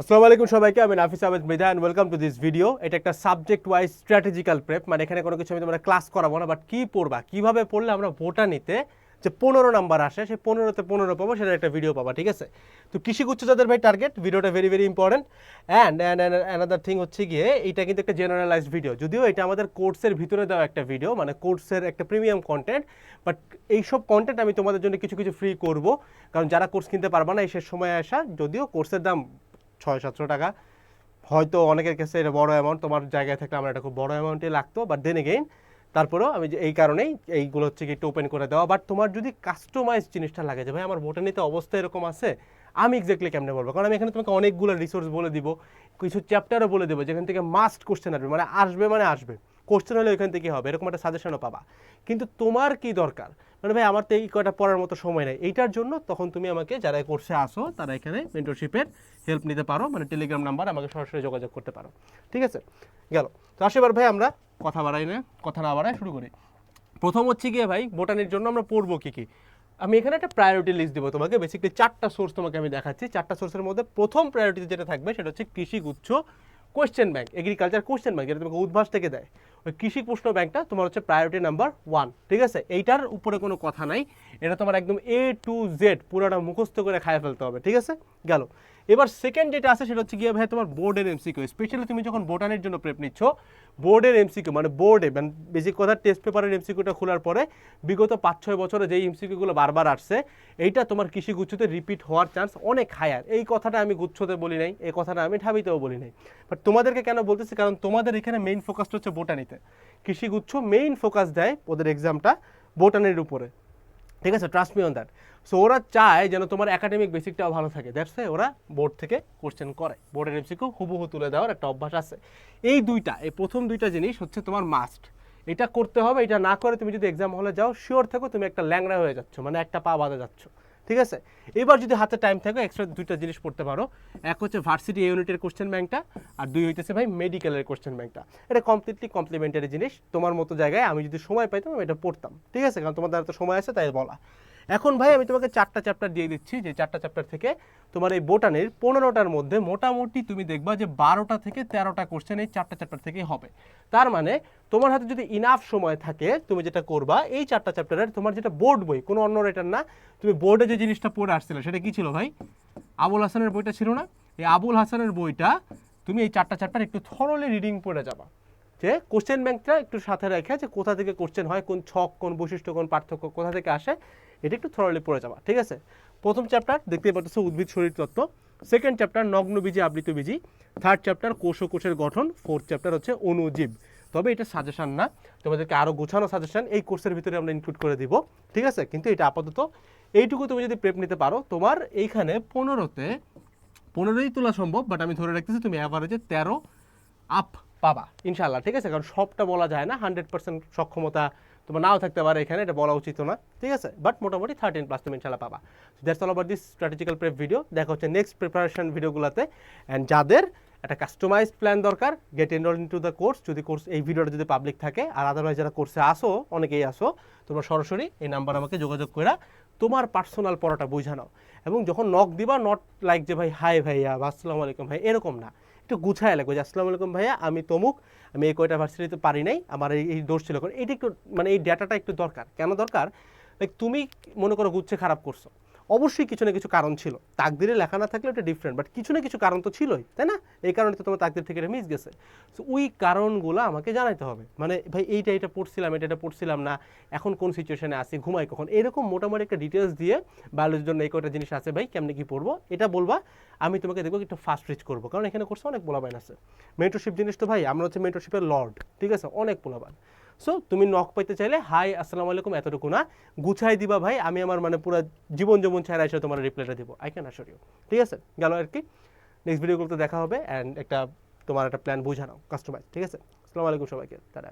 আসসালামু আলাইকুম সবাইকে, আমি Nafis Ahmed Mridha and welcome to this video এটা একটা সাবজেক্ট ওয়াইজ স্ট্র্যাটেজিক্যাল প্রেপ মানে এখানে কোনো কিছু আমি তোমরা ক্লাস করাবো না বাট কী পড়বা? কীভাবে পড়লে আমরা ভোটানিতে যে পনেরো নাম্বার আসে, সেই পনেরোতে পনেরো পাবো সেটা একটা ভিডিও পাবা, ঠিক আছে? তো কৃষিগুচ্ছ যাদের ভাই টার্গেট ভিডিওটা very very important and and another thing হচ্ছে গিয়ে, এটা কিন্তু একটা জেনারেলাইজড ভিডিও যদিও এটা আমাদের কোর্সের ভিতরে দেওয়া একটা ভিডিও মানে কোর্সের একটা প্রিমিয়াম কন্টেন্ট বাট এইসব কন্টেন্ট আমি তোমাদের জন্য কিছু কিছু ফ্রি করব। কারণ যারা কোর্স কিনতে পারবে না, এই সময় আসা, যদিও কোর্সের দাম ছয় সাতশো টাকা। হয়তো অনেকের কাছে এটা বড় অ্যামাউন্ট তোমার জায়গায় থাকলে আমার এটা খুব বড় অ্যামাউন্টই লাগতো বাট দেন এগেইন তারপরেও আমি এই কারণেই এইগুলো হচ্ছে কি একটু ওপেন করে দেওয়া। বাট তোমার যদি কাস্টমাইজ জিনিসটা লাগে যে, ভাই, আমার বোটানিতে অবস্থা এরকম আছে, আমি এক্স্যাক্টলি কেমনে বলব? কারণ আমি এখানে তোমাকে অনেকগুলো রিসোর্স বলে দিব, কিছু চ্যাপ্টারও বলে দেবো, যেখান থেকে মাস্ট কোশ্চেন আসবে মানে আসবে মানে আসবে। কোশ্চেন হলে ওইখান থেকে হবে, এরকম একটা সাজেশনও পাবা। কিন্তু তোমার কি দরকার? মানে ভাই, আমার তো এই কয়টা পড়ার মতো সময় নেই। এইটার জন্য তখন তুমি আমাকে যারা কোর্সে আসো তারা এখানে মেন্টরশিপের হেল্প নিতে পারো মানে টেলিগ্রাম নাম্বার আমাকে সরাসরি যোগাযোগ করতে পারো। ঠিক আছে? গেল। তো আসে এবার ভাই, আমরা কথা বাড়াই না, কথা না বাড়াই, শুরু করি। প্রথম হচ্ছে গিয়ে ভাই বোটানির জন্য আমরা পড়ব কী কী? আমি এখানে একটা প্রায়োরিটি লিস্ট দেবো তোমাকে। বেসিক্যালি চারটা সোর্স তোমাকে আমি দেখাচ্ছি। চারটা সোর্সের মধ্যে প্রথম প্রায়োরিটিতে যেটা থাকবে, সেটা হচ্ছে Krishi Guccho question bank agriculture question bank যেটা তোমাকে উদ্ভাস থেকে দেয়। ওই কৃষি প্রশ্ন ব্যাংকটা তোমার হচ্ছে প্রায়োরিটি নাম্বার ওয়ান ঠিক আছে? এইটার উপরে কোনো কথা নাই। এটা তোমার একদম এ টু জেড পুরোটা মুখস্থ করে খায় ফেলতে হবে, ঠিক আছে? গেল। এবার সেকেন্ড যেটা আছে সেটা হচ্ছে গিয়ে ভাই তোমার বোর্ডের এমসিকিউ স্পেশালি তুমি যখন বোটানের জন্য প্রেপ নিচ্ছ বোর্ডের এমসিকিউ মানে বোর্ডে মানে বেসিক কথা টেস্ট পেপারের এমসিকিউটা খোলার পরে বিগত পাঁচ, ছয় বছরে যেই এমসিকিউগুলো বারবার আসছে, এইটা তোমার কৃষি গুচ্ছতে রিপিট হওয়ার চান্স অনেক হায়ার এই কথাটা আমি গুচ্ছতে বলি নাই, এই কথাটা আমি ঠাবিতেও বলি নাই। বাট তোমাদেরকে কেন বলতেছি? কারণ তোমাদের এখানে মেইন ফোকাসটা হচ্ছে বোটানিতে। কৃষিগুচ্ছ মেইন ফোকাস দেয় ওদের এক্সামটা বোটানির উপরে। ঠিক আছে? Trust me on that so ওরা চায় যেন তোমার একাডেমিক বেসিকটাও ভালো থাকে। দ্যাটস ওরা বোর্ড থেকে কোশ্চেন করে। বোর্ডের এমসিকিউ হুবহু তুলে দেওয়ার একটা অভ্যাস আছে। এই দুইটা, এই প্রথম দুইটা জিনিস হচ্ছে তোমার মাস্ট এটা করতে হবে, এটা না করে তুমি যদি এক্সাম হলে যাও শিওর থাকো তুমি একটা ল্যাংড়া হয়ে যাচ্ছ মানে একটা পা বাঁধা যাচ্ছ। ঠিক আছে? এবার যদি হাতে টাইম থাকে এক্সট্রা দুইটা জিনিস পড়তে পারো। এক হচ্ছে ভার্সিটি ইউনিটের কোশ্চেন ব্যাংকটা আর দুই হইতেছে ভাই মেডিকেলের কোশ্চেন ব্যাংকটা এটা কমপ্লিটলি কমপ্লিমেন্টারি জিনিস। তোমার মতো জায়গায় আমি যদি সময় পাইতাম এটা পড়তাম। ঠিক আছে? কারণ তোমার দ্বারা তো সময় আছে, তাই বলা। এখন ভাই আমি তোমাকে চারটা চ্যাপ্টার দিয়ে দিচ্ছি, যে চারটা চ্যাপ্টার থেকে তোমার এই বোটানির পনেরোটার মধ্যে মোটামুটি তুমি দেখবা যে বারোটা থেকে তেরোটা কোশ্চেন এই চারটা চ্যাপ্টার থেকেই হবে। তার মানে তোমার হাতে যদি ইনাফ সময় থাকে, তুমি যেটা করবা, এই চারটা চ্যাপ্টারের তোমার যেটা বোর্ড বই, কোনো অন্য রেটার না, তুমি বোর্ডে যে জিনিসটা পড়ে আসছিলে, সেটা কি ছিল ভাই? আবুল হাসানের বইটা ছিল না? এই আবুল হাসানের বইটা তুমি এই চারটা চ্যাপ্টার একটু থরলি রিডিং পড়ে যাবা। যে কোশ্চেন ব্যাংকটা একটু সাথে রেখে যে কোথা থেকে কোশ্চেন হয়, কোন ছক, কোন বৈশিষ্ট্য, কোন পার্থক্য কোথা থেকে আসে এটা একটু থরলি পড়ে যাবা, ঠিক আছে? প্রথম চ্যাপ্টার দেখতে পাচ্ছ উদ্ভিদ শরীর তত্ত্ব। সেকেন্ড চ্যাপ্টার নগ্ন বীজি আবৃত বীজি থার্ড চ্যাপ্টার কোষ ও কোষের গঠন। ফোর্থ চ্যাপ্টার হচ্ছে অনুজীব। তবে এটা সাজেশন না। তোমাদেরকে আরও গোছানো সাজেশন এই কোর্সের ভিতরে আমরা ইনক্লুড করে দিব, ঠিক আছে? কিন্তু এটা আপাতত এইটুকু তুমি যদি প্রেপ নিতে পারো, তোমার এইখানে পনেরোতে, পনেরোই তোলা সম্ভব বাট আমি ধরে রাখতেছি তুমি অ্যাভারেজে তেরো আপ পাবা ইনশাল্লাহ ঠিক আছে? কারণ সবটা বলা যায় না হান্ড্রেড পার্সেন্ট সক্ষমতা তোমার নাও থাকতে পারে এখানে, এটা বলা উচিত না, ঠিক আছে? বাট মোটামুটি থার্টিন প্লাস তুমি ইনশাল্লাহ পাবা। দ্যাটস অল আবার দিস স্ট্র্যাটেজিক্যাল প্রেপ ভিডিও দেখা হচ্ছে নেক্সট প্রিপারেশন ভিডিওগুলোতে অ্যান্ড যাদের একটা কাস্টমাইজ প্ল্যান দরকার get enrol in to the course যদি কোর্স এই ভিডিওটা যদি পাবলিক থাকে, আর আদারওয়াইজ যারা কোর্সে আসো, অনেকেই আসো, তোমরা সরাসরি এই নাম্বার আমাকে যোগাযোগ করে তোমার পার্সোনাল পড়াটা বোঝানো। এবং যখন নক দিবা নট লাইক যে, ভাই হাই ভাইয়া বা আসসালামু আলাইকুম ভাই এরকম না। একটু গুছায় লাগবে যে, আসসালামু আলাইকুম ভাইয়া, আমি তমুক, আমি এই কয়টা ভার্সিটিতে পারি নাই, আমার এই এই দোষ ছিল এটা একটু মানে এই ডেটাটা একটু দরকার। কেন দরকার? লাইক তুমি মনে করো গুচ্ছে খারাপ করছ। অবশ্যই কিছু না কিছু কারণ ছিল। তাকদিরে লেখা না থাকলে ওটা ডিফারেন্ট বাট কিছু না কিছু কারণ তো ছিলই, তাই না? এই কারণে তো তোমার তাকদির থেকে এটা মিস গেছে। সো ওই কারণগুলো আমাকে জানাইতে হবে। মানে ভাই, এইটা এটা পড়ছিলাম, এটা এটা পড়ছিলাম না, এখন কোন সিচুয়েশনে আছি, ঘুমাই কখন? এরকম মোটামুটি একটা ডিটেলস দিয়ে বায়োলজির জন্য এই কয়টা জিনিস আছে, ভাই, কেমনে কি পড়ব? এটা বলবা, আমি তোমাকে দেখব একটু ফাস্ট রিচ করব, কারণ এখানে করছে অনেক পোলাবাইন আছে। মেন্টরশিপ জিনিস তো, ভাই, আমরা হচ্ছে মেন্টরশিপের লর্ড ঠিক আছে? অনেক পোলাবান সো তুমি নক পাইতে চাইলে হাই আসসালামু আলাইকুম, এতটুকু না। গুছাই দিবা ভাই, আমি আমার মানে পুরো জীবন যেমন ছাড়া এসে তোমার রিপ্লাইটা দিব। আই ক্যান আসর ইউ ঠিক আছে? গেল আর কি। নেক্সট ভিডিওগুলোতে দেখা হবে অ্যান্ড একটা তোমার একটা প্ল্যান বুঝানো কাস্টমাইজ ঠিক আছে? আসসালামু আলাইকুম সবাইকে। তারা